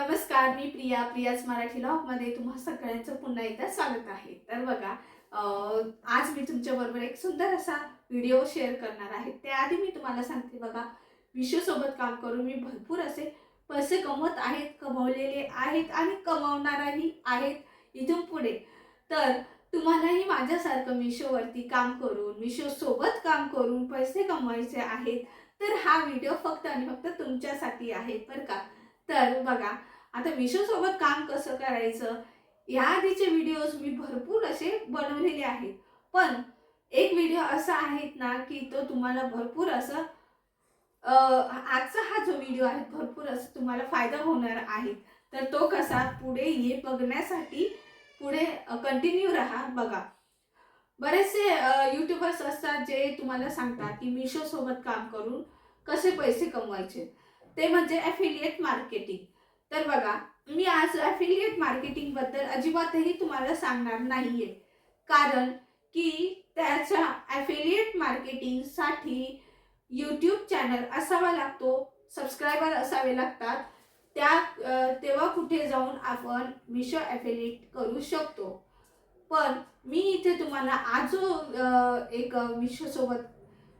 नमस्कार मी प्रिया प्रियाच मराठी मध्ये तुम्हा सगळ्यांचं पुन्हा एकदा स्वागत आहे. तर बघा आज मी तुमच्या बरोबर एक सुंदर असा व्हिडिओ शेअर करणार आहे. त्याआधी मी तुम्हाला सांगते बघा विश्वसोबत काम करून मी भरपूर असे पैसे कमवत आहेत कमवलेले आहेत आणि कमवणाराही आहेत इथून पुढे. तर तुम्हालाही माझ्यासारखं मिशोवरती काम करून मिशोसोबत काम करून पैसे कमवायचे आहेत. तर हा व्हिडिओ फक्त आणि फक्त तुमच्यासाठी आहे बरं का? तर बघा आता मिशो सोबत काम कसं करायचं? या आधीचे व्हिडिओज मी भरपूर असे बनवलेले आहेत. पण एक व्हिडिओ असा आहे ना की तो तुम्हाला भरपूर असं आजचा हा जो व्हिडिओ आहे भरपूर असं तुम्हाला फायदा होणार आहे. तर तो कसा पुढे ये बघण्यासाठी पुढे कंटिन्यू राहा बघा. बरेचसे युट्यूबर्स असतात जे तुम्हाला सांगतात की मिशो सोबत काम करून कसे पैसे कमवायचे. ते म्हणजे ॲफिलिएट मार्केटिंग तर बघा मी आज ॲफिलिएट मार्केटिंगबद्दल अजिबातही तुम्हाला सांगणार नाहीये. कारण की त्याच्या ॲफिलिएट मार्केटिंगसाठी यूट्यूब चॅनल असावा लागतो सबस्क्रायबर असावे लागतात. त्या तेव्हा कुठे जाऊन आपण मिशो ॲफिलिएट करू शकतो. पण मी इथे तुम्हाला आज जो एक मिशोसोबत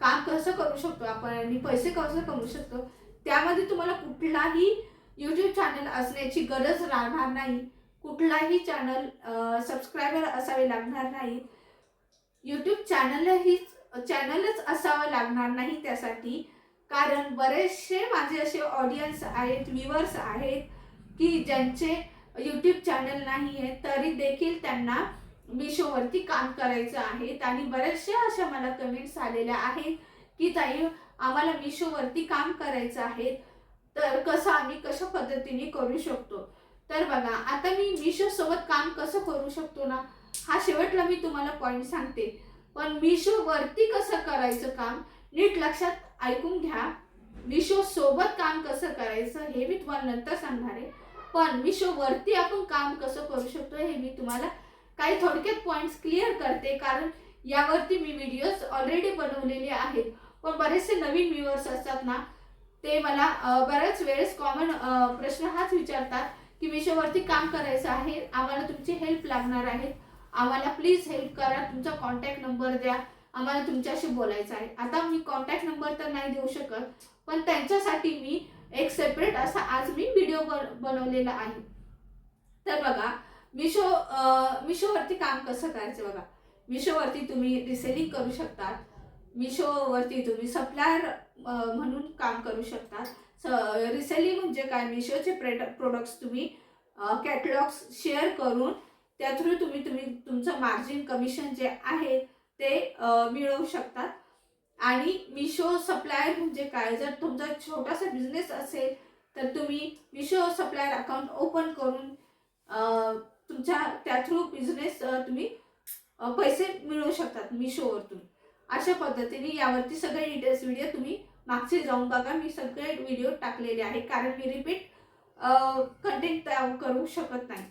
काम कसं करू शकतो आपण आणि पैसे कसं कमवू शकतो त्यामध्ये तुम्हाला कुठलाही यूट्यूब चॅनल असण्याची गरज राहणार नाही. कुठलाही चॅनल सबस्क्रायबर असावे लागणार नाही. यूट्यूब चॅनलही चॅनलच असावं लागणार नाही त्यासाठी. कारण बरेचसे माझे असे ऑडियन्स आहेत व्ह्युअर्स आहेत की ज्यांचे यूट्यूब चॅनल नाही आहे तरी देखील त्यांना मिशोवरती काम करायचं आहे. आणि बऱ्याचशा अशा मला कमेंट्स आलेल्या आहेत की ताई आम्हाला मिशोवरती काम करायचं आहे. तर कसं आम्ही कशा पद्धतीने करू शकतो? तर बघा आता मी मिशो सोबत काम कसं करू शकतो ना? हा शेवटला मी तुम्हाला पॉईंट सांगते. पण मिशो वरती कसं करायचं काम? नीट लक्षात ऐकून घ्या. मिशो सोबत काम कसं करायचं हे मी तुम्हाला नंतर सांगणार आहे. पण मिशो वरती आपण काम कसं करू शकतो हे मी तुम्हाला काही थोडक्यात पॉईंट्स क्लिअर करते. कारण यावरती मी व्हिडिओज ऑलरेडी बनवलेले आहेत. पण बरेचसे नवीन व्ह्युअर्स असतात ना ते मला बऱ्याच वेळेस कॉमन प्रश्न हाच विचारतात की मिशोवरती काम करायचं आहे आम्हाला तुमची हेल्प लागणार आहे. आम्हाला प्लीज हेल्प करा तुमचा कॉन्टॅक्ट नंबर द्या आम्हाला तुमच्याशी बोलायचं आहे. आता मी कॉन्टॅक्ट नंबर तर नाही देऊ शकत पण त्यांच्यासाठी मी एक सेपरेट असा आज मी व्हिडिओ बनवलेला आहे. तर बघा मिशो मिशोवरती काम कसं करायचं बघा. मिशोवरती तुम्ही रिसेलिंग करू शकतात. मिशोवरती तुम्ही सप्लायर म्हणून काम करू शकता. स रिसेलिंग म्हणजे काय? मिशोचे प्रोडक्ट्स तुम्ही कॅटलॉग्स शेअर करून त्या थ्रू तुम्ही तुम्ही तुमचं मार्जिन कमिशन जे आहे ते मिळवू शकतात आणि मिशो सप्लायर म्हणजे काय? जर तुमचा छोटासा बिझनेस असेल तर तुम्ही मिशो सप्लायर अकाउंट ओपन करून तुमच्या त्या थ्रू बिझनेस तुम्ही पैसे मिळवू शकतात मिशोवरतून. अशा पद्धतीने यावरती सगळे डिटेल्स व्हिडिओ तुम्ही मागचे जाऊन बघा. मी सगळे व्हिडिओ टाकलेले आहे कारण मी रिपीट कंटेंट करू शकत नाही.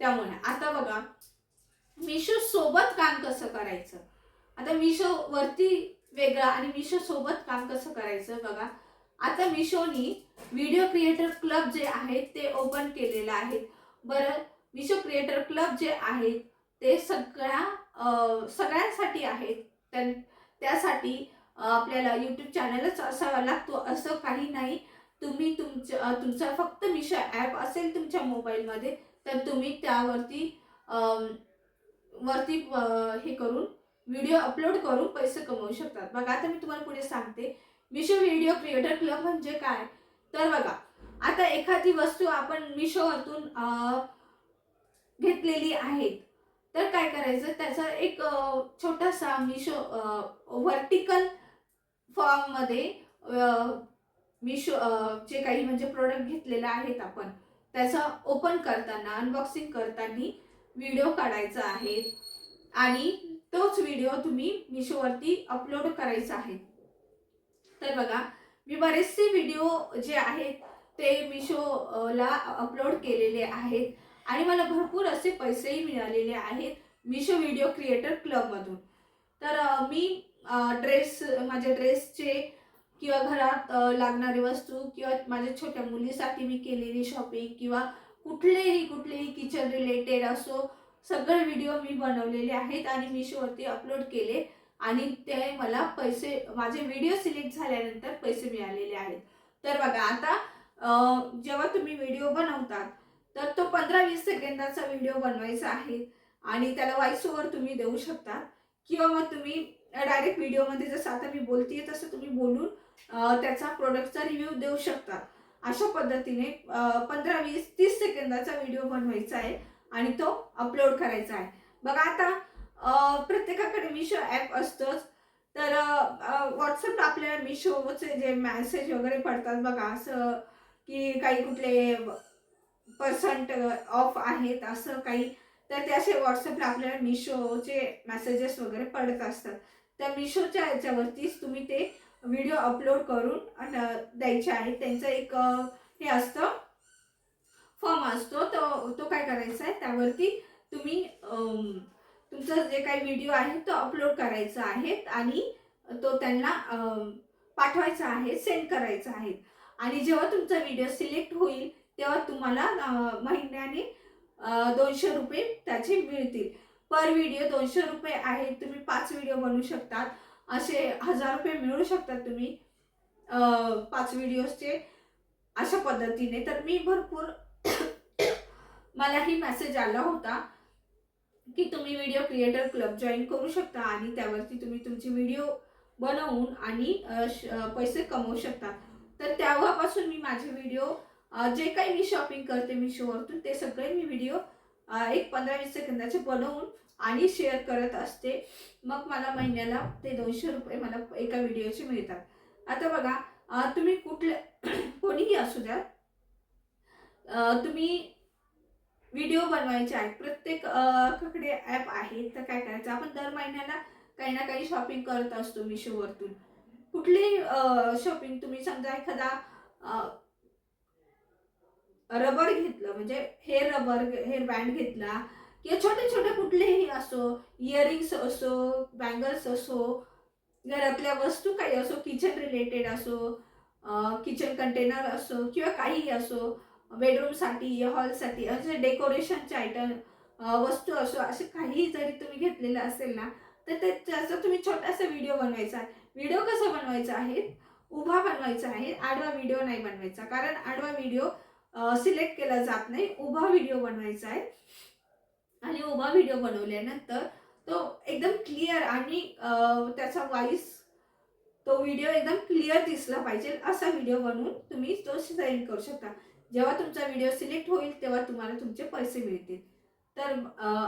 त्यामुळे आता बघा मिशो सोबत काम कसं करायचं? आता मिशो वरती वेगळं आणि मिशो सोबत काम कसं करायचं बघा. आता मिशोनी व्हिडिओ क्रिएटर क्लब जे आहेत ते ओपन केलेलं आहे. बरं मिशो क्रिएटर क्लब जे आहेत ते सगळ्या सगळ्यांसाठी आहेत. त्यां- त्यासाठी आपल्याला यूट्यूब चॅनलच असावा लागतो. असं काही नाही. तुम्ही तुमचं तुमचा फक्त मिशो ॲप असेल तुमच्या मोबाईलमध्ये तर तुम्ही त्यावरती वरती हे करून व्हिडिओ अपलोड करून पैसे कमवू शकतात. बघा आता मी तुम्हाला पुढे सांगते. मिशो व्हिडिओ क्रिएटर क्लब म्हणजे काय? तर बघा आता एखादी वस्तू आपण मिशोवरतून घेतलेली आहे. तर काय करायचं? त्याचा एक छोटासा मिशो व्हर्टिकल फॉर्ममध्ये मिशो जे काही म्हणजे प्रोडक्ट घेतलेले आहेत आपण त्याचा ओपन करताना अनबॉक्सिंग करताना व्हिडिओ काढायचा आहे. आणि तोच व्हिडिओ तुम्ही मिशोवरती अपलोड करायचा आहे. तर बघा मी बरेचसे व्हिडिओ जे आहेत ते मिशोला अपलोड केलेले आहेत. आणि मला भरपूर असे पैसेही मिळालेले आहेत मिशो व्हिडिओ क्रिएटर क्लबमधून तर मी ड्रेस माझ्या ड्रेसचे किंवा घरात लागणारी वस्तू किंवा माझ्या छोट्या मुलीसाठी मी केलेली शॉपिंग किंवा कुठलेही कुठलेही किचन रिलेटेड असो सगळे व्हिडिओ मी बनवलेले आहेत आणि मिशोवरती अपलोड केले आणि ते मला पैसे माझे व्हिडिओ सिलेक्ट झाल्यानंतर पैसे मिळालेले आहेत. तर बघा आता जेव्हा तुम्ही व्हिडिओ बनवतात तर तो पंधरा वीस सेकंदाचा व्हिडिओ बनवायचा आहे. आणि त्याला व्हॉइस ओव्हर तुम्ही देऊ शकता. किंवा मग तुम्ही डायरेक्ट व्हिडिओमध्ये जसं आता मी बोलतीये तसं तुम्ही बोलून त्याचा प्रोडक्टचा रिव्ह्यू देऊ शकता. अशा पद्धतीने पंधरा वीस तीस सेकंदाचा व्हिडिओ बनवायचा आहे आणि तो अपलोड करायचा आहे. बघा आता प्रत्येकाकडे मिशो ॲप असतंच. तर व्हॉट्सअप आपल्या मिशोचे जे मॅसेज वगैरे पडतात बघा असं की काही कुठले पर्सेंट ऑफ आहेत असं काही. तर ते असे व्हॉट्सअपला आपल्याला मिशोचे मेसेजेस वगैरे पडत असतात. तर मिशोच्या याच्यावरतीच तुम्ही ते व्हिडिओ अपलोड करून द्यायचे आहेत त्यांचं एक हे असतं फॉर्म असतो. तो तो काय करायचा आहे? त्यावरती तुम्ही तुमचं जे काही व्हिडिओ आहे तो अपलोड करायचा आहे आणि तो त्यांना पाठवायचा आहे सेंड करायचा आहे. आणि जेव्हा तुमचा व्हिडिओ सिलेक्ट होईल तेव्हा तुम्हाला महिन्याने दोनशे रुपये त्याचे मिळतील. पर व्हिडिओ दोनशे रुपये आहेत तुम्ही पाच व्हिडिओ बनवू शकतात. असे हजार रुपये मिळू शकतात तुम्ही पाच व्हिडिओजचे अशा पद्धतीने. तर मी भरपूर मलाही मेसेज आला होता की तुम्ही व्हिडिओ क्रिएटर क्लब जॉईन करू शकता आणि त्यावरती तुम्ही तुमची व्हिडिओ बनवून आणि श- पैसे कमवू शकता. तर तेव्हापासून मी माझे व्हिडिओ जे काही मी शॉपिंग करते मिशोवरतून ते सगळे मी व्हिडिओ एक पंधरा वीस सेकंदाचे बनवून आणि शेअर करत असते. मग मला महिन्याला ते दोनशे रुपये मला एका व्हिडिओचे मिळतात. आता बघा तुम्ही कुठल्या कोणीही असू द्या तुम्ही व्हिडिओ बनवायचे आहेत. प्रत्येककडे ॲप आहे तर काय करायचं? आपण दर महिन्याला काही ना काही शॉपिंग करत असतो मिशोवरतून. कुठली शॉपिंग तुम्ही समजा एखादा रबर घेतलं म्हणजे हेअर रबर हेअर बँड घेतला किंवा छोटे छोटे कुठलेही असो इयरिंग्स असो बँगल्स असो घरातल्या वस्तू काही असो किचन रिलेटेड असो किचन कंटेनर असो किंवा काहीही असो बेडरूमसाठी हॉलसाठी असे डेकोरेशनचे आयटम वस्तू असो असे काहीही जरी तुम्ही घेतलेलं असेल ना तर ते त्याचा तुम्ही छोटासा व्हिडिओ बनवायचा आहे. व्हिडिओ कसा बनवायचा आहे? उभा बनवायचा आहे. आडवा व्हिडिओ नाही बनवायचा. कारण आडवा व्हिडिओ सिलेक्ट केला जात नाही. उभा व्हिडिओ बनवायचा आहे. आणि उभा व्हिडिओ बनवल्यानंतर तो एकदम क्लिअर आणि त्याचा वॉइस तो व्हिडिओ एकदम क्लिअर दिसला पाहिजे असा व्हिडिओ बनवून तुम्ही तो सेंड करू शकता. जेव्हा तुमचा व्हिडिओ सिलेक्ट होईल तेव्हा तुम्हाला तुमचे पैसे मिळतील. तर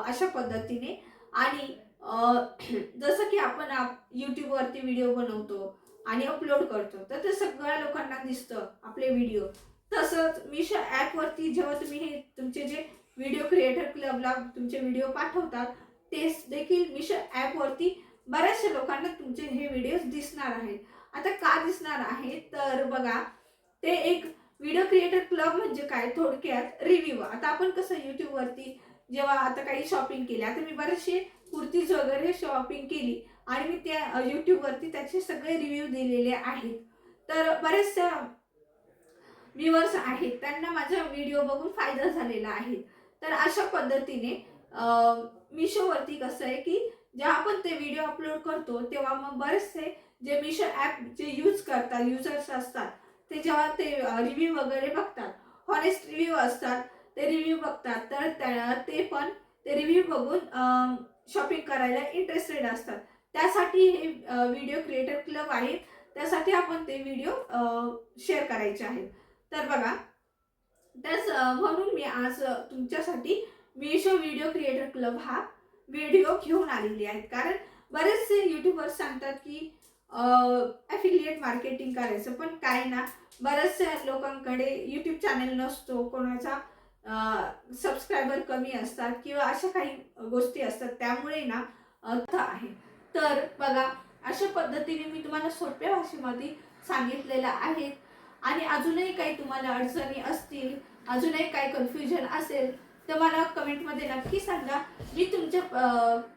अशा पद्धतीने. आणि जसं की आपण आप- यूट्यूबवरती व्हिडिओ बनवतो आणि अपलोड करतो तर ते सगळ्या लोकांना दिसतं आपले व्हिडिओ. तसंच मिशो ॲपवरती जेव्हा तुम्ही हे तुमचे जे व्हिडिओ क्रिएटर क्लबला तुमचे व्हिडिओ पाठवतात ते देखील मिशो ॲपवरती बऱ्याचशा लोकांना तुमचे हे व्हिडिओज दिसणार आहेत. आता का दिसणार आहे तर बघा ते एक व्हिडिओ क्रिएटर क्लब म्हणजे काय? थोडक्यात रिव्ह्यू आता आपण कसं यूट्यूबवरती जेव्हा आता काही शॉपिंग केली आता मी बरेचसे कुर्तीज वगैरे शॉपिंग केली आणि मी त्या यूट्यूबवरती त्याचे सगळे रिव्ह्यू दिलेले आहेत. तर बरेचशा व्ह्युअर्स आहेत त्यांना माझा व्हिडिओ बघून फायदा झालेला आहे. तर अशा पद्धतीने मिशोवरती कसं आहे की जेव्हा आपण ते व्हिडिओ अपलोड करतो तेव्हा मग बरेचसे जे मिशो ॲप जे यूज करतात युजर्स असतात ते जेव्हा ते रिव्ह्यू वगैरे बघतात हॉनेस्ट रिव्ह्यू असतात ते रिव्ह्यू बघतात तर त्या- ते पण ते रिव्ह्यू बघून शॉपिंग करायला इंटरेस्टेड असतात. त्यासाठी हे व्हिडिओ क्रिएटर क्लब आहेत त्यासाठी आपण ते व्हिडिओ शेअर करायचे आहेत. तर बघा तर म्हणून मी आज तुमच्यासाठी मिशो व्हिडिओ क्रिएटर क्लब हा व्हिडिओ घेऊन आलेली आहेत. कारण बरेचसे युट्यूबर्स सांगतात की ॲफिलिएट मार्केटिंग करायचं पण काय ना बऱ्याचशा लोकांकडे यूट्यूब चॅनल नसतो कोणाचा सबस्क्रायबर कमी असतात किंवा अशा काही गोष्टी असतात त्यामुळे ना अर्थ आहे. तर बघा अशा पद्धतीने मी तुम्हाला सोप्या भाषेमध्ये सांगितलेलं आहे. आणि अजूनही काही तुम्हाला अडचणी असतील अजूनही काही कन्फ्युजन असेल तर मला कमेंटमध्ये नक्की सांगा. मी तुमच्या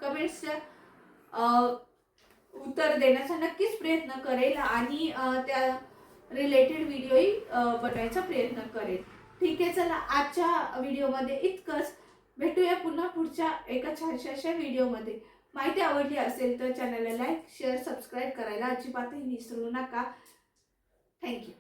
कमेंट्सचं उत्तर देण्याचा नक्कीच प्रयत्न करेल आणि त्या रिलेटेड व्हिडिओही बनवायचा प्रयत्न करेल. ठीक आहे चला आजच्या व्हिडिओमध्ये इतकंच. भेटूया पुन्हा पुढच्या एका छानशाशा व्हिडिओमध्ये माहिती आवडली असेल तर चॅनलला लाईक शेअर सबस्क्राईब करायला अजिबातही विसरू नका. थँक्यू